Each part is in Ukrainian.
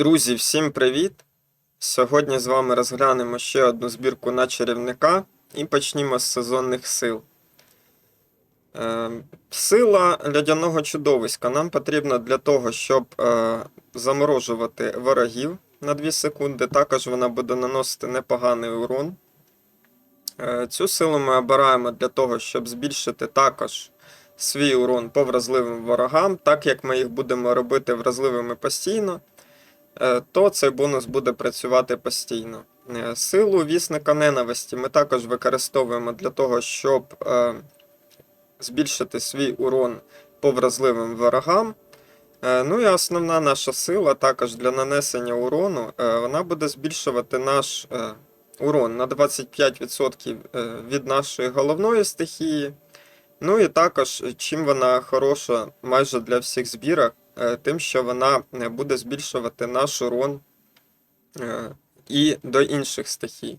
Друзі, всім привіт! Сьогодні з вами розглянемо ще одну збірку на чарівника і почнімо з сезонних сил. Е, Сила льодяного чудовиська нам потрібна для того, щоб е, заморожувати ворогів на 2 секунди. Також вона буде наносити непоганий урон. Е, Цю силу ми обираємо для того, щоб збільшити також свій урон по вразливим ворогам, так як ми їх будемо робити вразливими постійно. Е, то цей бонус буде працювати постійно. Е, Силу вісника ненависті ми також використовуємо для того, щоб е, збільшити свій урон по вразливим ворогам. Ну і основна наша сила також для нанесення урону, вона буде збільшувати наш урон на 25% е, від нашої головної стихії. Ну і також, чим вона хороша майже для всіх збірок, тим, що вона е, буде збільшувати наш урон е, і до інших стихій.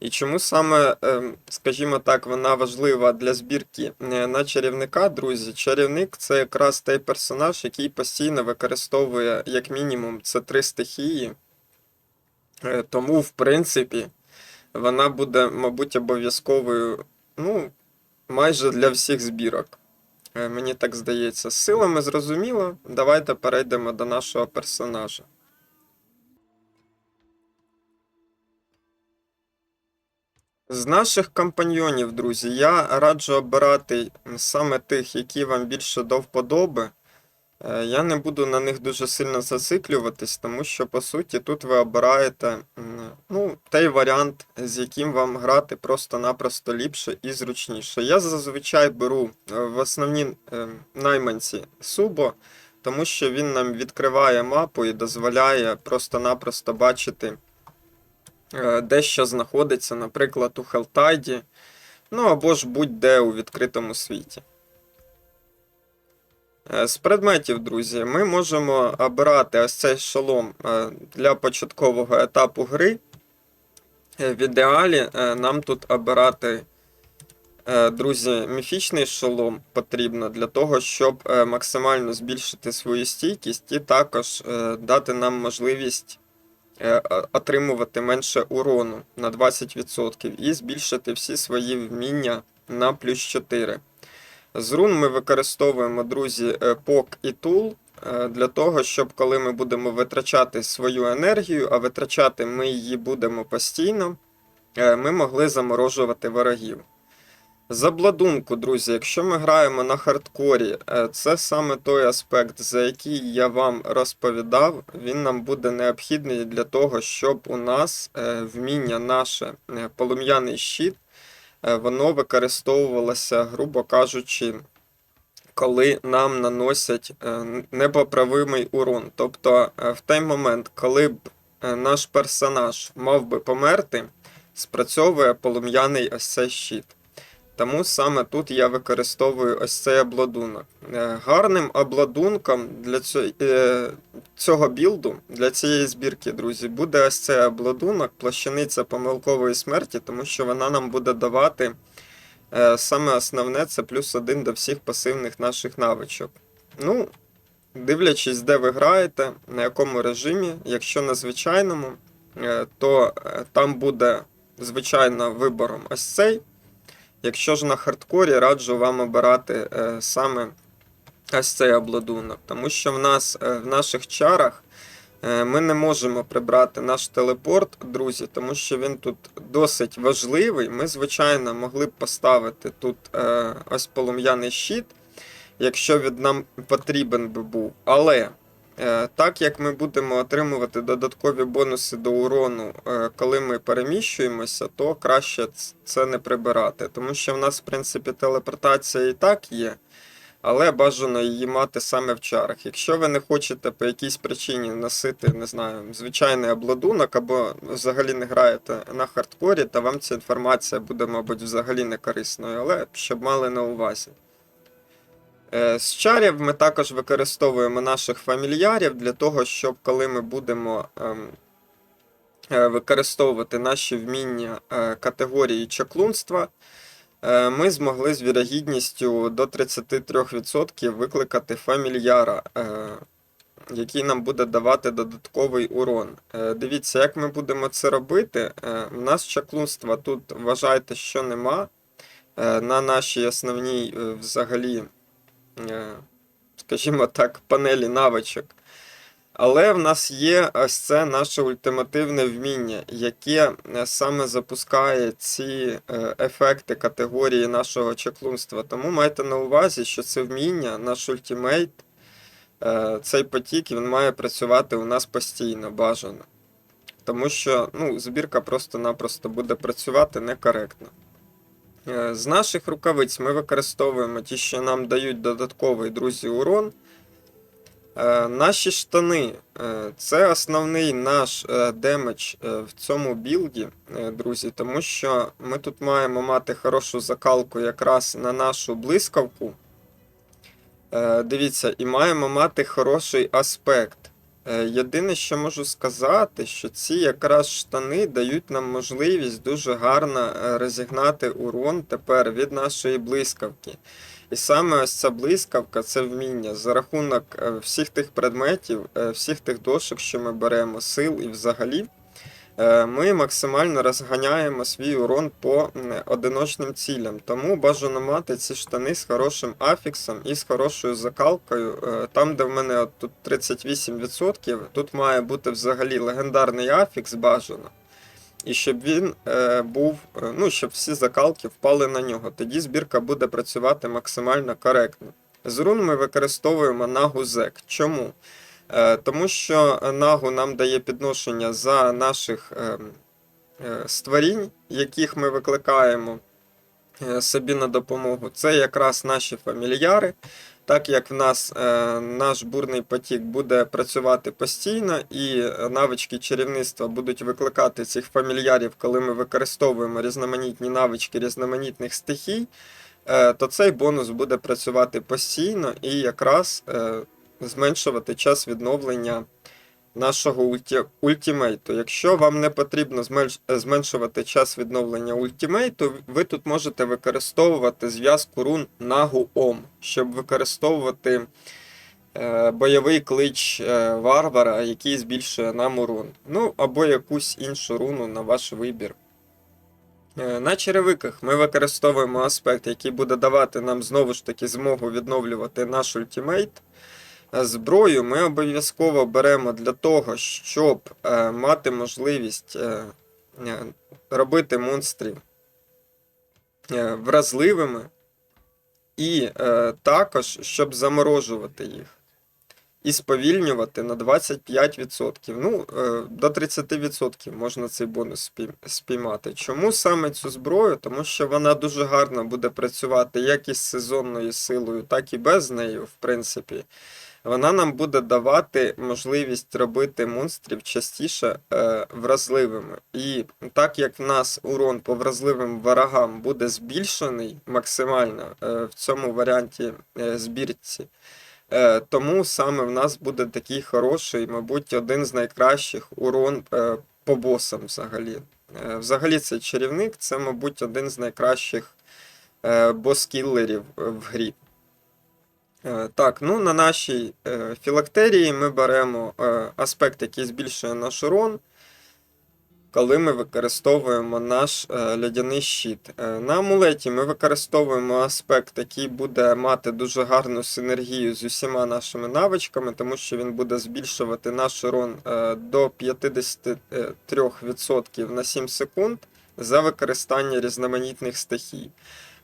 І чому саме, е, скажімо так, вона важлива для збірки е, на чарівника, друзі? Чарівник це якраз той персонаж, який постійно використовує, як мінімум, це три стихії. Е, Тому, в принципі, вона буде, мабуть, обов'язковою, ну, майже для всіх збірок. Е, Мені так здається. Силами зрозуміло. Давайте перейдемо до нашого персонажа. З наших компаньйонів, друзі, я раджу обирати саме тих, які вам більше до вподоби. Е, Я не буду на них дуже сильно зациклюватись, тому що, по суті, тут ви обираєте ну, той варіант, з яким вам грати просто-напросто ліпше і зручніше. Я зазвичай беру е, в основні е, найманці Субо, тому що він нам відкриває мапу і дозволяє просто-напросто бачити, де що знаходиться, наприклад, у Хелтайді, ну або ж будь-де у відкритому світі. Е, З предметів, друзі, ми можемо обирати ось цей шолом е, для початкового етапу гри. Е, В ідеалі нам тут обирати, друзі, міфічний шолом потрібно для того, щоб максимально збільшити свою стійкість і також дати нам можливість отримувати менше урону на 20% і збільшити всі свої вміння на плюс 4. З рун ми використовуємо, друзі, е, пок і тул е, для того, щоб коли ми будемо витрачати свою енергію, а витрачати ми її будемо постійно, е, ми могли заморожувати ворогів. З обладунку, друзі, якщо ми граємо на хардкорі, е, це саме той аспект, за який я вам розповідав. Він нам буде необхідний для того, щоб у нас е, вміння наше е, полум'яний щит е, воно використовувалося, грубо кажучи, коли нам наносять е, непоправимий урон. Тобто е, в той момент, коли б е, наш персонаж мав би померти, спрацьовує полум'яний ось цей щит. Тому саме тут я використовую ось цей обладунок. Е, Гарним обладунком для цього, цього білду, для цієї збірки, друзі, буде ось цей обладунок, плащаниця помилкової смерті, тому що вона нам буде давати е, саме основне це плюс один до всіх пасивних наших навичок. Ну, дивлячись, де ви граєте, на якому режимі, якщо на звичайному, е, то е, там буде звичайно вибором ось цей. Якщо ж на хардкорі, раджу вам обирати е, саме ось цей обладунок, тому що в нас е, в наших чарах е, ми не можемо прибрати наш телепорт, друзі, тому що він тут досить важливий. Ми, звичайно, могли б поставити тут ось полум'яний щит, якщо він нам потрібен би був. Але так як ми будемо отримувати додаткові бонуси до урону, е, коли ми переміщуємося, то краще це не прибирати. Тому що в нас, в принципі, телепортація і так є. Але бажано її мати саме в чарах. Якщо ви не хочете по якійсь причині носити, не знаю, звичайний обладунок, або взагалі не граєте на хардкорі, то вам ця інформація буде, мабуть, взагалі не корисною, але щоб мали на увазі. Е, З чарів ми також використовуємо наших фамільярів для того, щоб коли ми будемо ем, е, використовувати наші вміння е, категорії чаклунства, ми змогли з вірогідністю до 33% викликати фамільяра який нам буде давати додатковий урон. Дивіться, як ми будемо це робити. У нас чаклунства тут вважайте, що нема. На нашій основній взагалі, скажімо так, панелі навичок. Але в нас є ось це наше ультимативне вміння, яке е, саме запускає ці е, ефекти категорії нашого чаклунства. Тому майте на увазі, що це вміння, наш ультимейт, е, цей потік він має працювати у нас постійно, бажано. Тому що ну, збірка просто-напросто буде працювати некоректно. Е, З наших рукавиць ми використовуємо ті, що нам дають додатковий друзі урон. Е, Наші штани е, це основний наш демедж в цьому білді, друзі, тому що ми тут маємо мати хорошу закалку якраз на нашу блискавку. Дивіться, і маємо мати хороший аспект. Е, Єдине, що можу сказати, що ці якраз штани дають нам можливість дуже гарно е, розігнати урон тепер від нашої блискавки. І саме ось ця блискавка це вміння за рахунок е, всіх тих предметів, всіх тих дошок, що ми беремо, сил і взагалі. Е, Ми максимально розганяємо свій урон по одиночним цілям. Тому бажано мати ці штани з хорошим афіксом і з хорошою закалкою. Е, Там, де в мене тут 38%, тут має бути взагалі легендарний афікс бажано. І щоб він е, був, е, ну, щоб всі закалки впали на нього. Тоді збірка буде працювати максимально коректно. З рун ми використовуємо нагу зек. Чому? Е, тому що нагу нам дає підношення за наших е, е, створінь, яких ми викликаємо е, собі на допомогу. Це якраз наші фамільяри. Так як в нас наш бурний потік буде працювати постійно, і навички чарівництва будуть викликати цих фамільярів, коли ми використовуємо різноманітні навички різноманітних стихій, то цей бонус буде працювати постійно і якраз зменшувати час відновлення нашого ульті... ультімейту. Якщо вам не потрібно зменш... зменшувати час відновлення ультімейту, ви тут можете використовувати зв'язку рун Нагу Ом, щоб використовувати е, бойовий клич е, варвара, який збільшує нам урон. Ну, або якусь іншу руну на ваш вибір. Е, На черевиках ми використовуємо аспект, який буде давати нам знову ж таки змогу відновлювати наш ультимейт. Е, Зброю ми обов'язково беремо для того, щоб е, мати можливість е, робити монстрів вразливими, і також, щоб заморожувати їх. І сповільнювати на 25%. Ну, до 30% можна цей бонус спіймати. Чому саме цю зброю? Тому що вона дуже гарно буде працювати як із сезонною силою, так і без неї, в принципі. Вона нам буде давати можливість робити монстрів частіше е, вразливими. І так як в нас урон по вразливим ворогам буде збільшений максимально е, в цьому варіанті е, збірці, е, тому саме в нас буде такий хороший, мабуть, один з найкращих урон е, по босам взагалі. Е, взагалі, цей чарівник це, мабуть, один з найкращих е, бос-кіллерів в грі. Е, Так, ну на нашій е, філактерії ми беремо е, аспект, який збільшує наш урон, коли ми використовуємо наш льодяний щит. На амулеті ми використовуємо аспект, який буде мати дуже гарну синергію з усіма нашими навичками, тому що він буде збільшувати наш урон до 53% на 7 секунд за використання різноманітних стихій.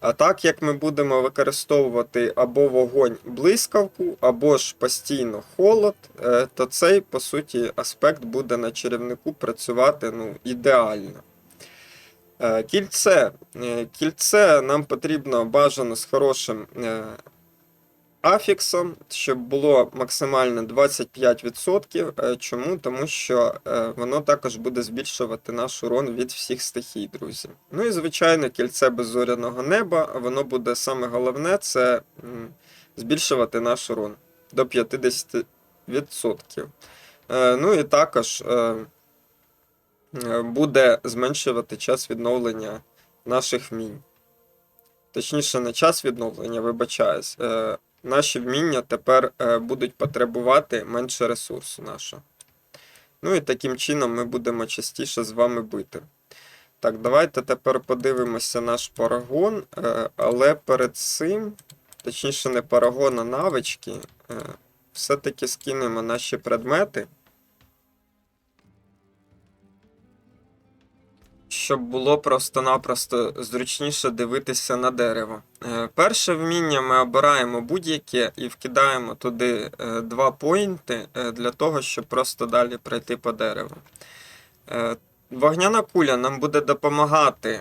А так як ми будемо використовувати або вогонь блискавку, або ж постійно холод, е, то цей, по суті, аспект буде на чарівнику працювати ну, ідеально. Е, Кільце. Е, Кільце нам потрібно бажано з хорошим афіксом, щоб було максимально 25%. Е, Чому? Тому що е, воно також буде збільшувати наш урон від всіх стихій, друзі. Ну і звичайно, кільце беззоряного неба, воно буде саме головне це збільшувати наш урон до 50%. Е, Ну і також буде зменшувати час відновлення наших вмінь. Точніше, не час відновлення, вибачаюсь. Наші вміння тепер е, будуть потребувати менше ресурсу нашого. Ну і таким чином ми будемо частіше з вами бити. Так, давайте тепер подивимося наш парагон, е, але перед цим, точніше, не парагон, а навички, е, все-таки скинемо наші предмети. Щоб було просто-напросто зручніше дивитися на дерево. Е, Перше вміння ми обираємо будь-яке і вкидаємо туди е, два поінти е, для того, щоб просто далі пройти по дереву. Вогняна куля нам буде допомагати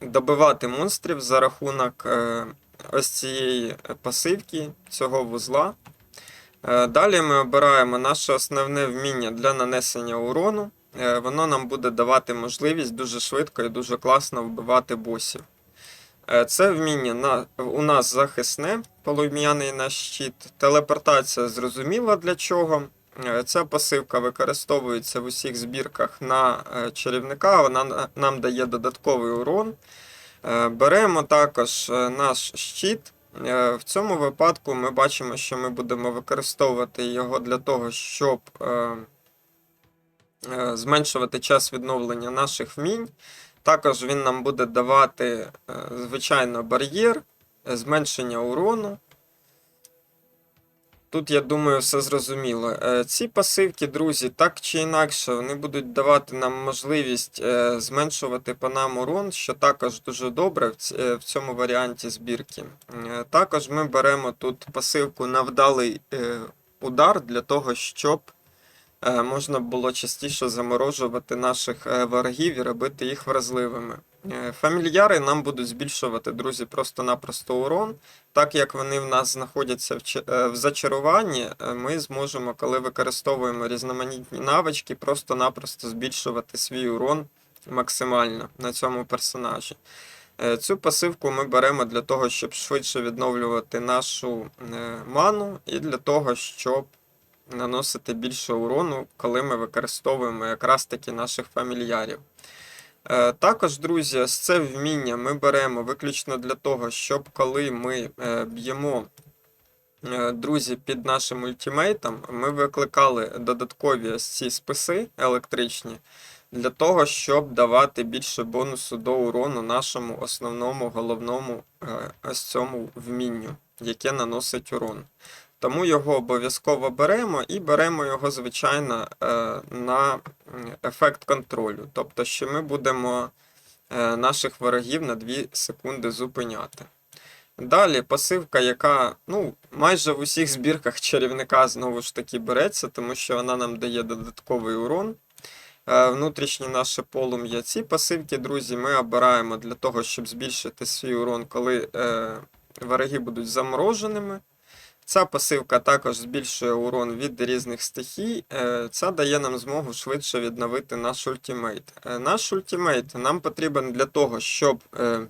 добивати монстрів за рахунок ось цієї пасивки цього вузла. Далі ми обираємо наше основне вміння для нанесення урону. Е, Воно нам буде давати можливість дуже швидко і дуже класно вбивати босів. Е, Це вміння на, у нас захисне, полум'яний наш щит. Телепортація зрозуміла для чого. Е, Ця пасивка використовується в усіх збірках на чарівника, вона нам дає додатковий урон. Беремо також наш щит. В цьому випадку ми бачимо, що ми будемо використовувати його для того, щоб зменшувати час відновлення наших вмінь. Також він нам буде давати, е, звичайно, бар'єр, е, зменшення урону. Тут, я думаю, все зрозуміло. Е, Ці пасивки, друзі, так чи інакше, вони будуть давати нам можливість е, зменшувати по нам урон, що також дуже добре в е, цьому варіанті збірки. Е, Також ми беремо тут пасивку на вдалий е, удар для того, щоб е, можна було частіше заморожувати наших е, ворогів і робити їх вразливими. Е, Фамільяри нам будуть збільшувати, друзі, просто-напросто урон. Так як вони в нас знаходяться в, е, зачаруванні, е, ми зможемо, коли використовуємо різноманітні навички, просто-напросто збільшувати свій урон максимально на цьому персонажі. Е, Цю пасивку ми беремо для того, щоб швидше відновлювати нашу е, ману, і для того, щоб наносити більше урону, коли ми використовуємо якраз таки наших фамільярів. Е, Також, друзі, ось це вміння ми беремо виключно для того, щоб коли ми е, б'ємо е, друзі під нашим ультимейтом, ми викликали додаткові ці списи електричні для того, щоб давати більше бонусу до урону нашому основному головному ось цьому вмінню, яке наносить урон. Тому його обов'язково беремо і беремо його, звичайно, е, на ефект контролю. Тобто, що ми будемо е, наших ворогів на 2 секунди зупиняти. Далі пасивка, яка ну, майже в усіх збірках чарівника знову ж таки береться, тому що вона нам дає додатковий урон. Е, Внутрішнє наше полум'я. Ці пасивки, друзі, ми обираємо для того, щоб збільшити свій урон, коли е, вороги будуть замороженими. Ця пасивка також збільшує урон від різних стихій. Е, Це дає нам змогу швидше відновити наш ультимейт. Е, Наш ультимейт нам потрібен для того, щоб е,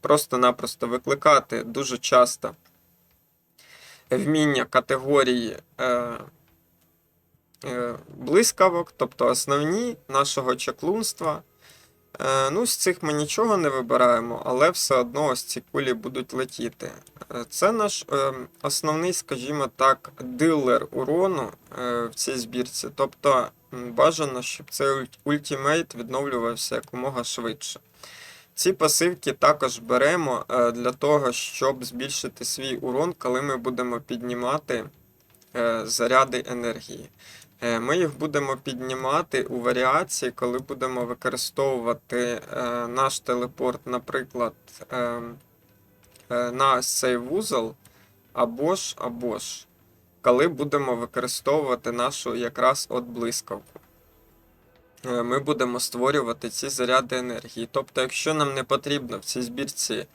просто-напросто викликати дуже часто вміння категорії блискавок, тобто основні нашого чаклунства. Е, Ну, з цих ми нічого не вибираємо, але все одно ось ці кулі будуть летіти. Е, Це наш е, основний, скажімо так, дилер урону е, в цій збірці. Тобто бажано, щоб цей ульт- ультимейт відновлювався якомога швидше. Ці пасивки також беремо для того, щоб збільшити свій урон, коли ми будемо піднімати заряди енергії. Е, Ми їх будемо піднімати у варіації, коли будемо використовувати е, наш телепорт, наприклад, е, е, на цей вузол, або ж, або ж, коли будемо використовувати нашу якраз от блискавку. Ми будемо створювати ці заряди енергії. Тобто, якщо нам не потрібно в цій збірці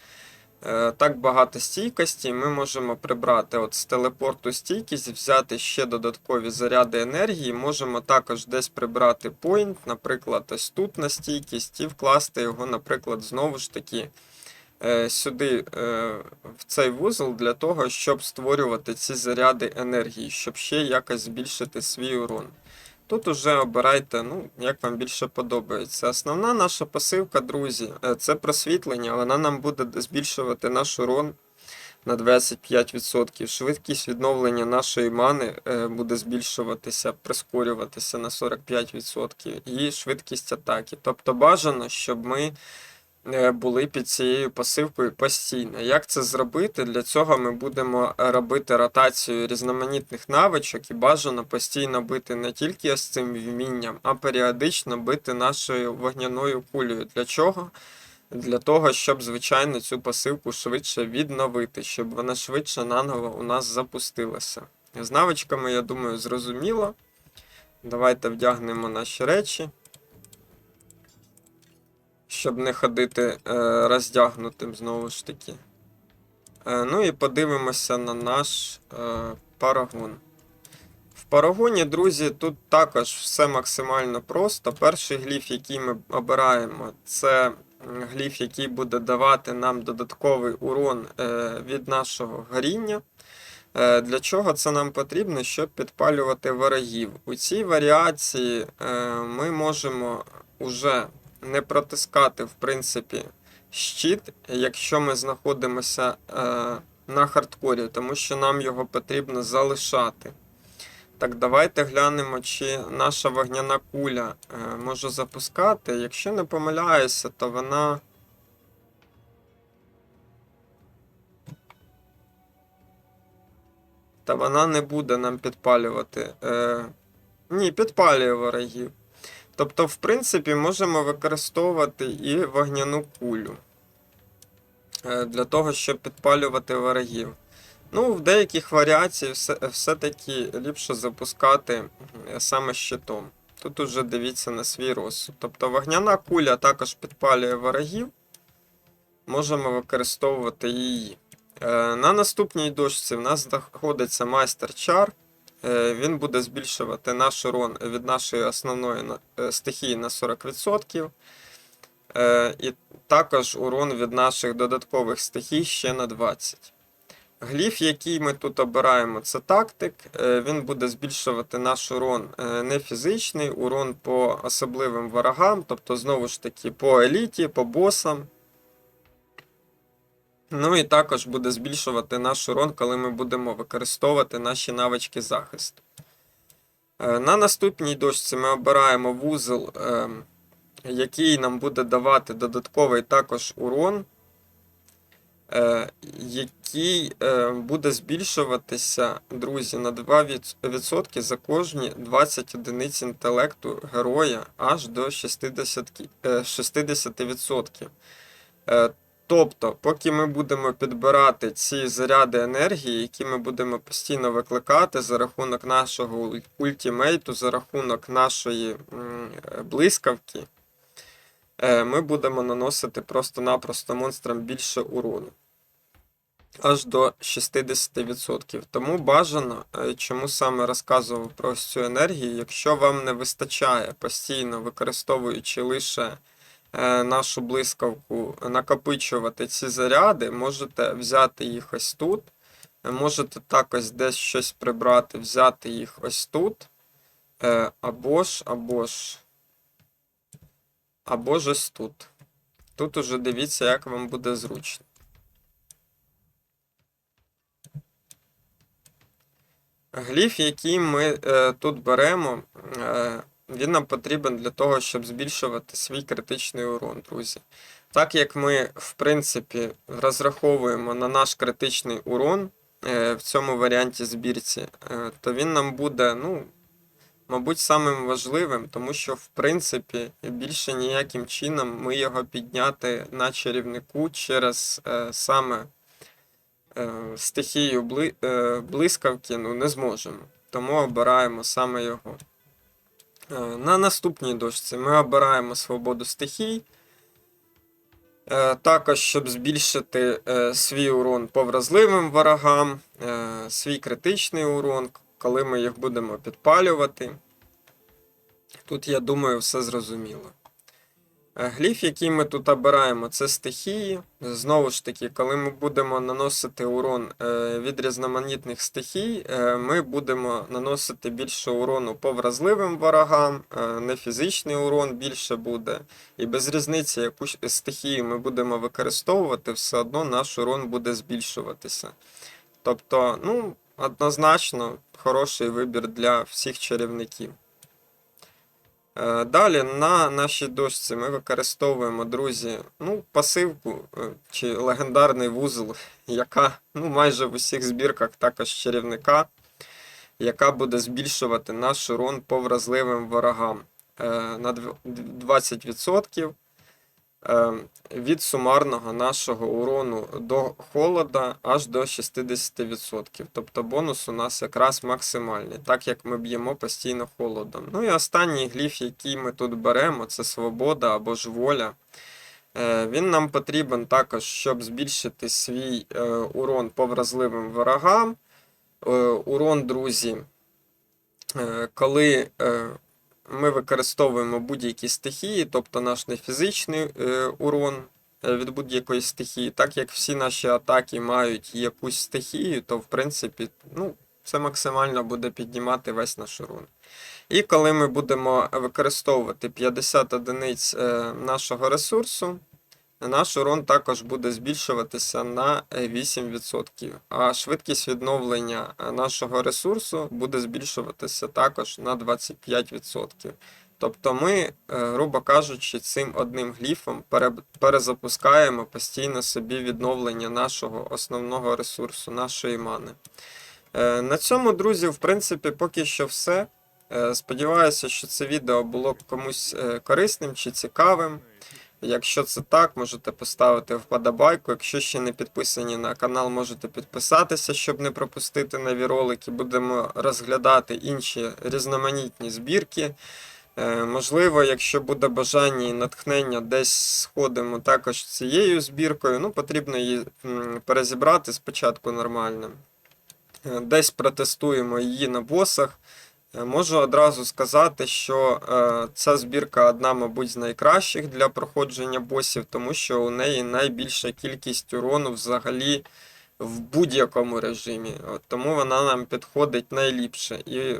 так багато стійкості, ми можемо прибрати от з телепорту стійкість, взяти ще додаткові заряди енергії. Можемо також десь прибрати point, наприклад, ось тут на стійкість, і вкласти його, наприклад, знову ж таки е, сюди е, в цей вузол для того, щоб створювати ці заряди енергії, щоб ще якось збільшити свій урон. Тут уже обирайте, ну, як вам більше подобається. Основна наша пасивка, друзі, е, це просвітлення. Вона нам буде збільшувати наш урон на 25%. Швидкість відновлення нашої мани е, буде збільшуватися, прискорюватися на 45%. І швидкість атаки. Тобто бажано, щоб ми були під цією пасивкою постійно. Як це зробити? Для цього ми будемо робити ротацію різноманітних навичок і бажано постійно бити не тільки ось цим вмінням, а періодично бити нашою вогняною кулею. Для чого? Для того, щоб, звичайно, цю пасивку швидше відновити, щоб вона швидше наново у нас запустилася. З навичками, я думаю, зрозуміло. Давайте вдягнемо наші речі. Щоб не ходити е, роздягнутим знову ж таки. Е, ну і подивимося на наш е, парагон. В парагоні, друзі, тут також все максимально просто. Перший гліф, який ми обираємо, це гліф, який буде давати нам додатковий урон від нашого горіння. Для чого це нам потрібно? Щоб підпалювати ворогів. У цій варіації ми можемо уже не протискати, в принципі, щит, якщо ми знаходимося е, на хардкорі, тому що нам його потрібно залишати. Так, давайте глянемо, чи наша вогняна куля е, може запускати. Якщо не помиляюся, то вона. Та вона не буде нам підпалювати. Е, ні, підпалює ворогів. Тобто, в принципі, можемо використовувати і вогняну кулю е, для того, щоб підпалювати ворогів. Ну, в деяких варіаціях все, все-таки ліпше запускати е, саме щитом. Тут уже дивіться на свій розсуд. Тобто вогняна куля також підпалює ворогів. Можемо використовувати її. Е, На наступній дошці в нас знаходиться майстер чар. Е, Він буде збільшувати наш урон від нашої основної е, стихії на 40%. Е, І також урон від наших додаткових стихій ще на 20%. Гліф, який ми тут обираємо, це тактик. Він буде збільшувати наш урон не фізичний, урон по особливим ворогам, тобто, знову ж таки, по еліті, по босам. Ну і також буде збільшувати наш урон, коли ми будемо використовувати наші навички захисту. Е, На наступній дошці ми обираємо вузол, ем, який нам буде давати додатковий також урон, е, який е, буде збільшуватися, друзі, на 2% за кожні 20 одиниць інтелекту героя аж до 60, е, 60%. Тобто, поки ми будемо підбирати ці заряди енергії, які ми будемо постійно викликати за рахунок нашого уль- ультімейту, за рахунок нашої блискавки, е, ми будемо наносити просто-напросто монстрам більше урону. Аж до 60%. Тому бажано, е, чому саме розказував про цю енергію, якщо вам не вистачає постійно використовуючи лише нашу блискавку, накопичувати ці заряди, можете взяти їх ось тут. Е, Можете також десь щось прибрати, взяти їх ось тут. Е, Або ж, або ж, або ж ось тут. Тут уже дивіться, як вам буде зручно. Гліф, який ми е, тут беремо, е, він нам потрібен для того, щоб збільшувати свій критичний урон, друзі. Так як ми, в принципі, розраховуємо на наш критичний урон е, в цьому варіанті збірці, е, то він нам буде, ну, мабуть, самим важливим, тому що, в принципі, більше ніяким чином ми його підняти на чарівнику через е, саме стихію бли, блискавки ну, не зможемо. Тому обираємо саме його. Е, На наступній дошці ми обираємо свободу стихій. Е, Також, щоб збільшити е, свій урон по вразливим ворогам, свій критичний урон, коли ми їх будемо підпалювати. Тут, я думаю, все зрозуміло. Е, Гліф, який ми тут обираємо, це стихії. Знову ж таки, коли ми будемо наносити урон е, від різноманітних стихій, е, ми будемо наносити більше урону по вразливим ворогам, не фізичний урон більше буде. І без різниці, яку стихію ми будемо використовувати, все одно наш урон буде збільшуватися. Тобто, ну, однозначно, хороший вибір для всіх чарівників. Е, Далі на нашій дошці ми використовуємо, друзі, ну, пасивку е, чи легендарний вузол, яка ну, майже в усіх збірках також чарівника, яка буде збільшувати наш урон по вразливим ворогам. Е, на 20% е, від сумарного нашого урону до холода аж до 60%. Тобто бонус у нас якраз максимальний, так як ми б'ємо постійно холодом. Ну і останній гліф, який ми тут беремо, це свобода або ж воля. Е, Він нам потрібен також, щоб збільшити свій е, урон по вразливим ворогам. Е, Урон, друзі, е, коли е, ми використовуємо будь-які стихії, тобто наш не фізичний е, урон е, від будь-якої стихії, так як всі наші атаки мають якусь стихію, то в принципі ну, це максимально буде піднімати весь наш урон. І коли ми будемо використовувати 50 одиниць е, нашого ресурсу, наш урон також буде збільшуватися на е, 8%, а швидкість відновлення е, нашого ресурсу буде збільшуватися також на 25%. Тобто ми, е, грубо кажучи, цим одним гліфом перезапускаємо постійно собі відновлення нашого основного ресурсу, нашої мани. Е, На цьому, друзі, в принципі, поки що все. Е, Сподіваюся, що це відео було комусь е, корисним чи цікавим. Якщо це так, можете поставити вподобайку. Якщо ще не підписані на канал, можете підписатися, щоб не пропустити нові ролики. Будемо розглядати інші різноманітні збірки. Е, Можливо, якщо буде бажання і натхнення, десь сходимо також цією збіркою. Ну, потрібно її перезібрати спочатку нормально. Е, Десь протестуємо її на босах. Е, Можу одразу сказати, що е, ця збірка одна, мабуть, з найкращих для проходження босів, тому що у неї найбільша кількість урону взагалі в будь-якому режимі. От, тому вона нам підходить найліпше. І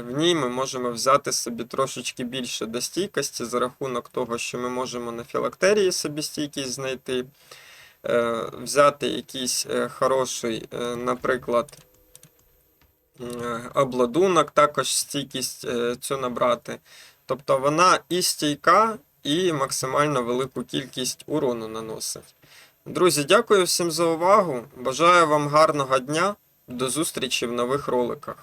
в ній ми можемо взяти собі трошечки більше до стійкості за рахунок того, що ми можемо на філактерії собі стійкість знайти, е, взяти якийсь хороший, наприклад. Е, обладунок, також стійкість е, цю набрати. Тобто вона і стійка, і максимально велику кількість урону наносить. Друзі, дякую всім за увагу. Бажаю вам гарного дня. До зустрічі в нових роликах.